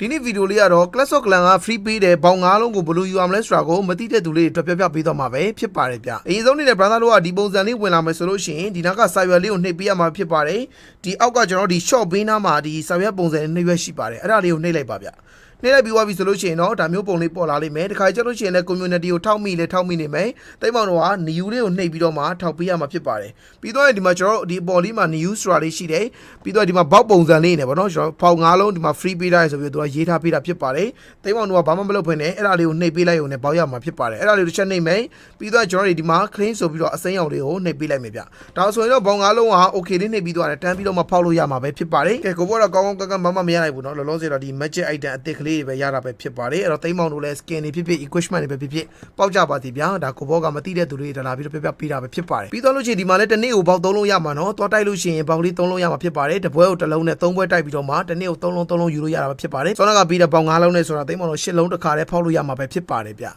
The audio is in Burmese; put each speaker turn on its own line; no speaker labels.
ဒီနေ့ဗီဒီယိုလေးကတော့ Clash of Clans က free ပေးတယ်ဘောင်၅လုံးကိုဘယ်လိုယူရမလဲဆိုတာကိုမသိတဲ့သူလေးတွေအတွက်ပြပြပေးတော့မှာပဲဖြစ်ပါတယ်ဗျအရင်ဆုံးနေတဲ့ brother တို့ကဒီပုံစံလေးဝင်လာမယ်ဆိုလို့ရှိရင်ဒီနောက်ကစာရွက်လေးကိုနှိပ်ပေးရမှာဖြစ်ပါတယ်ဒီအောက်ကကျွန်တော်ဒီ short ဘေးနားမှာဒီစာရွက်ပုံစံနှိပ်ရွက်ရှိပါတယ်အဲ့ဒါလေးကိုနှိပ်လိုက်ပါဗျ နှိပ်လိုက်ပြီးသွားပြီဆိုလို့ရှိရင်တော့ဒါမျိုးပုံလေးပေါ်လာလိမ့်မယ်တခါကျလို့ရှိရင်လည်း community ကိုထောက်မိလေထောက်မိနေမယ်တိတ်မောင်တို့က new လေးကိုနှိပ်ပြီးတော့မှထောက်ပေးရမှာဖြစ်ပါတယ်ပြီးတော့ဒီမှာကျွန်တော်တို့ဒီပေါ်လေးမှာ new ဆိုတာလေးရှိတယ်ပြီးတော့ဒီမှာဘောက်ပုံစံလေးနေပါတော့ကျွန်တော်ဖောင်၅လုံးဒီမှာ free ပေးထားရဆိုပြီးတော့သူကရေးထားပေးတာဖြစ်ပါတယ်တိတ်မောင်တို့ကဘာမှမလုပ်ဖွင့်နဲ့အဲ့ဒါလေးကိုနှိပ်ပေးလိုက်ရုံနဲ့ပေါက်ရမှာဖြစ်ပါတယ်အဲ့ဒါလေးကိုတစ်ချက်နှိပ်မယ်ပြီးတော့ကျွန်တော်တို့ဒီမှာ clean ဆိုပြီးတော့အစိမ်းရောင်လေးကိုနှိပ်ပေးလိုက်မယ်ဗျဒါဆိုရင်တော့ဘောင်၅လုံးက okay လေးနှိပ်ပြီးတော့တန်းပြီးတော့မှဖောက်လို့ရမှာပဲဖြစ်ပါတယ်ကဲကိုဘောတော့ကောင်းကောင်းကန်းကန်းမမမရနိုင်ဘူးเนาะလောလောဆယ်တော့ဒီ magic item အသစ်ကလေး ေးလေးတွေပဲရတာပဲဖြစ်ပါတယ်အဲ့တော့တိမ်မောင်တို့လည်း skin တွေဖြစ်ဖြစ် equipment တွေပဲဖြစ်ဖြစ်ပေါက်ကြပါသည်ဗျာဒါကိုဘောကမသိတဲ့သူတွေဒါလာပြီးတော့ပြပြပေးတာပဲဖြစ်ပါတယ်ပြီးတော့လို့ရှိရင်ဒီမှာလည်းတစ်နေ့ကိုပေါက်သုံးလုံးရမှာနော်သွားတိုက်လို့ရှိရင်ပေါက်လေးသုံးလုံးရမှာဖြစ်ပါတယ်တပွဲကိုတစ်လုံးနဲ့သုံးပွဲတိုက်ပြီးတော့မှတစ်နေ့ကိုသုံးလုံးသုံးလုံးယူလို့ရတာပဲဖြစ်ပါတယ်စောနာကပြီးတဲ့ပေါက်၅လုံးနဲ့ဆိုတာတိမ်မောင်တို့၈လုံးတစ်ခါတည်းဖောက်လို့ရမှာပဲဖြစ်ပါတယ်ဗျာ